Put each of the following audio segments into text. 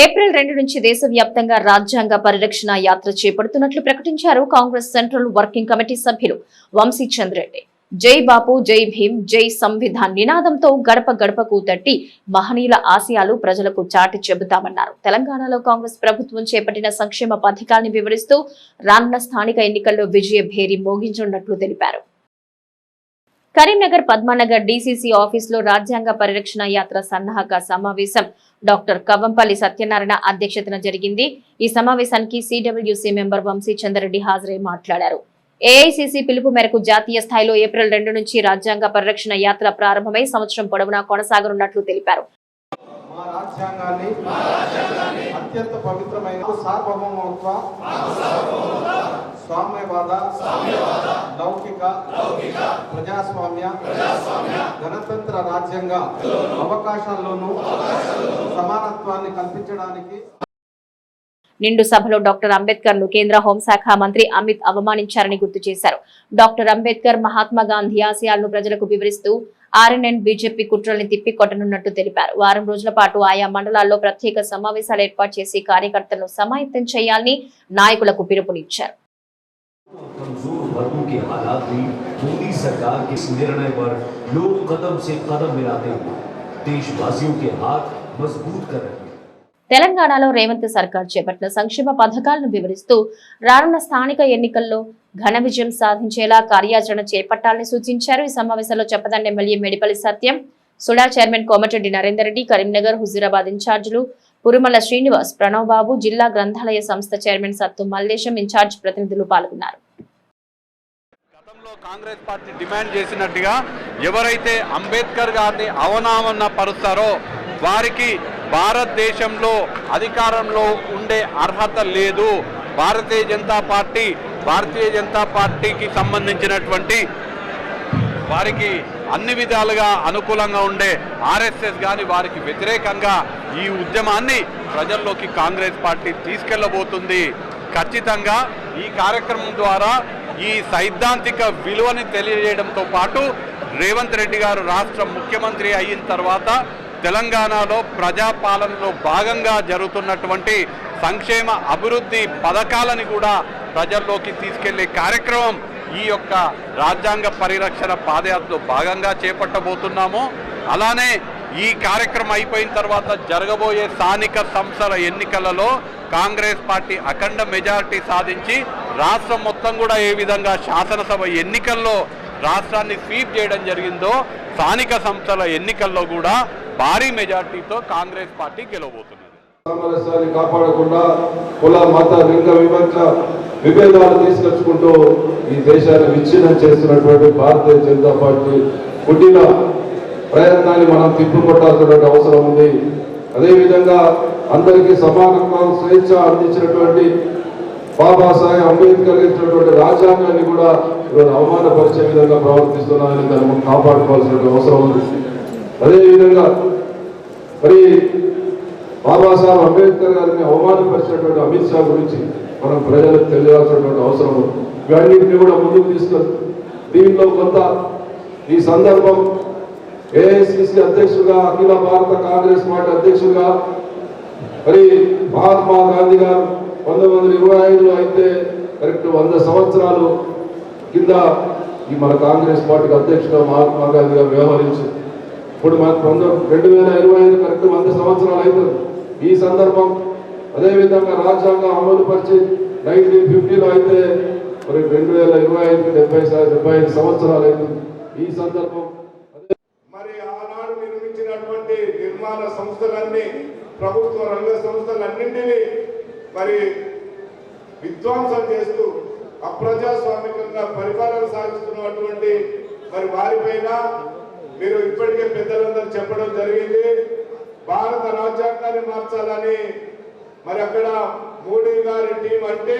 April రెండు నుంచి దేశవ్యాప్తంగా రాజ్యాంగ పరిరక్షణ యాత్ర చేపడుతున్నట్లు ప్రకటించారు కాంగ్రెస్ సెంట్రల్ వర్కింగ్ కమిటీ సభ్యులు వంశీ చంద్రెడ్డి. జై బాపు జై భీమ్ జై సంవిధాన్ నినాదంతో గడప గడపకు తట్టి మహనీయుల ఆశయాలు ప్రజలకు చాటి చెబుతామన్నారు. తెలంగాణలో కాంగ్రెస్ ప్రభుత్వం చేపట్టిన సంక్షేమ పథకాల్ని వివరిస్తూ రానున్న స్థానిక ఎన్నికల్లో విజయ భేరి మోగించనున్నట్లు తెలిపారు. కరీంనగర్ పద్మానగర్ డీసీసీ ఆఫీస్లో రాజ్యాంగ పరిరక్షణ యాత్ర సన్నాహక సమావేశం. డాక్టర్ కవ్వంపల్లి సత్యనారాయణ అధ్యక్షతన జరిగింది. ఈ సమావేశానికి సిడబ్ల్యూసీ మెంబర్ వంశీ చంద్రరెడ్డి హాజరై మాట్లాడారు. ఏఐసిసి పిలుపు మేరకు జాతీయ స్థాయిలో ఏప్రిల్ రెండు నుంచి రాజ్యాంగ పరిరక్షణ యాత్ర ప్రారంభమై సంవత్సరం పొడవునా కొనసాగనున్నట్లు తెలిపారు. అత్యంత పవిత్రమైన సార్వభౌమత్వ ಸಾಮ್ಯವಾದ ಲೌಕಿಕ ಪ್ರಜಾಸ್ವಾಮ್ಯ గణతంత్ర రాజ్యాంగ అవకాశాల్లోనూ సమానత్వాన్ని కల్పించడానికి నిండు సభలో డాక్టర్ అంబేద్కర్ను కేంద్ర హోంశాఖ మంత్రి అమిత్ అవమానించారని గుర్తు చేశారు. డాక్టర్ అంబేద్కర్ మహాత్మా గాంధీ ఆశయాలను ప్రజలకు వివరిస్తూ ఆర్ఎన్ఎన్ బీజేపీ కుట్రల్ని తిప్పికొట్టనున్నట్టు తెలిపారు. వారం రోజుల పాటు ఆయా మండలాల్లో ప్రత్యేక సమావేశాలు ఏర్పాటు చేసి కార్యకర్తలను సమాయత్తం చేయాలని నాయకులకు పిలుపునిచ్చారు. वर्गों के हालात भी मोदी सरकार के इस निर्णय पर लोग कदम से कदम मिलाते हुए देशवासियों के हाथ मजबूत कर रहे हैं తెలంగాణలో రేవంత్ సర్కార్ చేపట్టిన సంక్షేమ పథకాలను వివరిస్తూ రానున్న స్థానిక ఎన్నికల్లో ఘన విజయం సాధించేలా కార్యాచరణ చేపట్టాలని సూచించారు ఈ సమావేశంలో చెప్పదండి MLA Medipalli Satyam SUDA chairman Komatireddy Narender Reddy Karimnagar Huzurabad ఇన్ఛార్జీలు పురుమల శ్రీనివాస్ ప్రణవ్ బాబు జిల్లా గ్రంథాలయ సంస్థ చైర్మన్ సత్తు మల్లేశం ఇన్ఛార్జ్ ప్రతినిధులు పాల్గొన్నారు గతంలో కాంగ్రెస్ పార్టీ డిమాండ్ చేసినట్టుగా ఎవరైతే అంబేద్కర్ గారిని అవనామన పరుస్తారో వారికి భారతదేశంలో అధికారంలో ఉండే అర్హత లేదు. భారతీయ జనతా పార్టీ భారతీయ జనతా పార్టీకి సంబంధించినటువంటి వారికి అన్ని విధాలుగా అనుకూలంగా ఉండే ఆర్ఎస్ఎస్ కానీ వారికి వ్యతిరేకంగా ఈ ఉద్యమాన్ని ప్రజల్లోకి కాంగ్రెస్ పార్టీ తీసుకెళ్ళబోతుంది ఖచ్చితంగా ఈ కార్యక్రమం ద్వారా ఈ సైద్ధాంతిక విలువని తెలియజేయడంతో పాటు రేవంత్ రెడ్డి గారు రాష్ట్ర ముఖ్యమంత్రి అయిన తర్వాత తెలంగాణలో ప్రజాపాలనలో భాగంగా జరుగుతున్నటువంటి సంక్షేమ అభివృద్ధి పథకాలని కూడా ప్రజల్లోకి తీసుకెళ్ళే కార్యక్రమం ఈ యొక్క రాజ్యాంగ పరిరక్షణ పాదయాత్రలో భాగంగా చేపట్టబోతున్నాము. అలానే ఈ కార్యక్రమం అయిపోయిన తర్వాత జరగబోయే స్థానిక సంస్థల ఎన్నికలలో కాంగ్రెస్ పార్టీ అఖండ మెజారిటీ సాధించి రాష్ట్రం మొత్తం కూడా ఏ విధంగా శాసనసభ ఎన్నికల్లో రాష్ట్రాన్ని స్వీప్ చేయడం జరిగిందో స్థానిక సంస్థల ఎన్నికల్లో కూడా భారీ మెజార్టీతో కాంగ్రెస్ పార్టీ గెలవబోతున్నది. సామరస్యాన్ని కాపాడకుండా కుల మత లింగ వివక్ష విభేదాలు తీసుకొచ్చుకుంటూ ఈ దేశాన్ని విచ్ఛిన్నం చేస్తున్నటువంటి భారతీయ జనతా పార్టీ పుట్టిన ప్రయత్నాన్ని మనం తిప్పికొట్టాల్సినటువంటి అవసరం ఉంది. అదేవిధంగా అందరికీ సమానత్వం స్వేచ్ఛ అందించినటువంటి బాబాసాహెబ్ అంబేద్కర్ ఇచ్చినటువంటి రాజ్యాంగాన్ని కూడా ఈరోజు అవమానపరిచే విధంగా ప్రవర్తిస్తున్నారని దాన్ని మనం కాపాడుకోవాల్సిన అవసరం ఉంది. అదేవిధంగా మరి బాబాసాహెబ్ అంబేద్కర్ గారిని అవమానపరిచినటువంటి అమిత్ షా గురించి మనం ప్రజలకు తెలియాల్సినటువంటి అవసరం ఉంది. ఇవన్నింటినీ కూడా ముందుకు తీసుకొని దీంట్లో కొంత ఈ సందర్భం ఏఐసిసి అధ్యక్షుడుగా అఖిల భారత కాంగ్రెస్ పార్టీ అధ్యక్షుడుగా మరి మహాత్మా గాంధీ గారు పంతొమ్మిది వందల ఇరవై ఐదులో అయితే కరెక్ట్ వంద సంవత్సరాలు కింద ఈ మన కాంగ్రెస్ పార్టీకి అధ్యక్షుడు మహాత్మా గాంధీగా వ్యవహరించింది ఇప్పుడు మనకు రెండు వేల ఇరవై ఐదు కరెక్ట్ వంద సంవత్సరాలు అవుతుంది. ఈ సందర్భం అదేవిధంగా రాజ్యాంగం అమలు పరిచి నైన్టీన్ ఫిఫ్టీలో అయితే మరి రెండు వేల ఇరవై ఐదు డెబ్బై డెబ్బై ఐదు సంవత్సరాలు అవుతుంది. ఈ సందర్భం మరి ఆనాడు నిర్మించినటువంటి నిర్మాణ సంస్థలన్నీ ప్రభుత్వ రంగ సంస్థలన్నింటినీ మరి విధ్వంసం చేస్తూ అప్రజాస్వామికంగా పరిపాలన సాగిస్తున్నటువంటి మరి వారిపైన మీరు ఇప్పటికే పెద్దలందరూ చెప్పడం జరిగింది. భారత రాజ్యాంగాన్ని మార్చాలని మరి అక్కడ మోడీ గారి టీం అంటే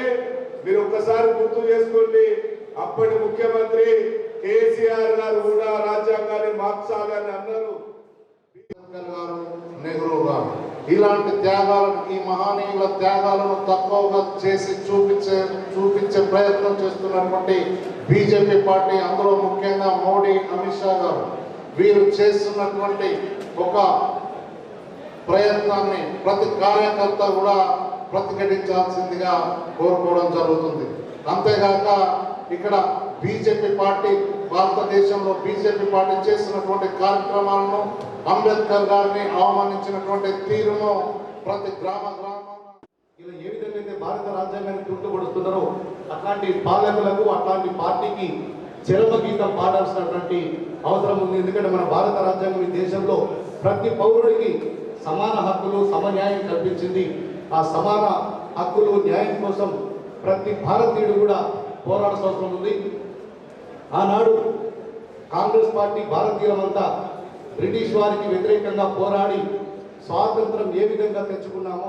మీరు ఒక్కసారి గుర్తు చేసుకోండి. అప్పటి ముఖ్యమంత్రి కేసీఆర్ గారు కూడా రాజ్యాంగాన్ని మార్చాలని అన్నారు. గారు నెహ్రూ గారు. ఇలాంటి త్యాగాలను ఈ మహనీయుల త్యాగాలను తక్కువగా చేసి చూపించే చూపించే ప్రయత్నం చేస్తున్నటువంటి బీజేపీ పార్టీ అందులో ముఖ్యంగా మోడీ అమిత్ షా గారు. వీరు చేస్తున్నటువంటి ఒక ప్రయత్నాన్ని ప్రతి కార్యకర్త కూడా ప్రతిఘటించాల్సిందిగా కోరుకోవడం జరుగుతుంది. అంతేగాక ఇక్కడ బీజేపీ పార్టీ భారతదేశంలో బీజేపీ పార్టీ చేసినటువంటి కార్యక్రమాలను అంబేద్కర్ గారిని అవమానించినటువంటి తీరును ప్రతి గ్రామ గ్రామ ఇలా ఏ విధంగా అయితే భారత రాజ్యాంగాన్ని చుట్టుపడుతున్నారో అట్లాంటి పాలకులకు అట్లాంటి పార్టీకి చరమ గీతం పాడాల్సినటువంటి అవసరం ఉంది. ఎందుకంటే మన భారత రాజ్యాంగం ఈ దేశంలో ప్రతి పౌరుడికి సమాన హక్కులు సమన్యాయం కల్పించింది. ఆ సమాన హక్కులు న్యాయం కోసం ప్రతి భారతీయుడు కూడా పోరాడాల్సిన అవసరం ఉంది. ఆనాడు కాంగ్రెస్ పార్టీ భారతీయులమంతా బ్రిటిష్ వారికి వ్యతిరేకంగా పోరాడి స్వాతంత్రం ఏ విధంగా తెచ్చుకున్నామో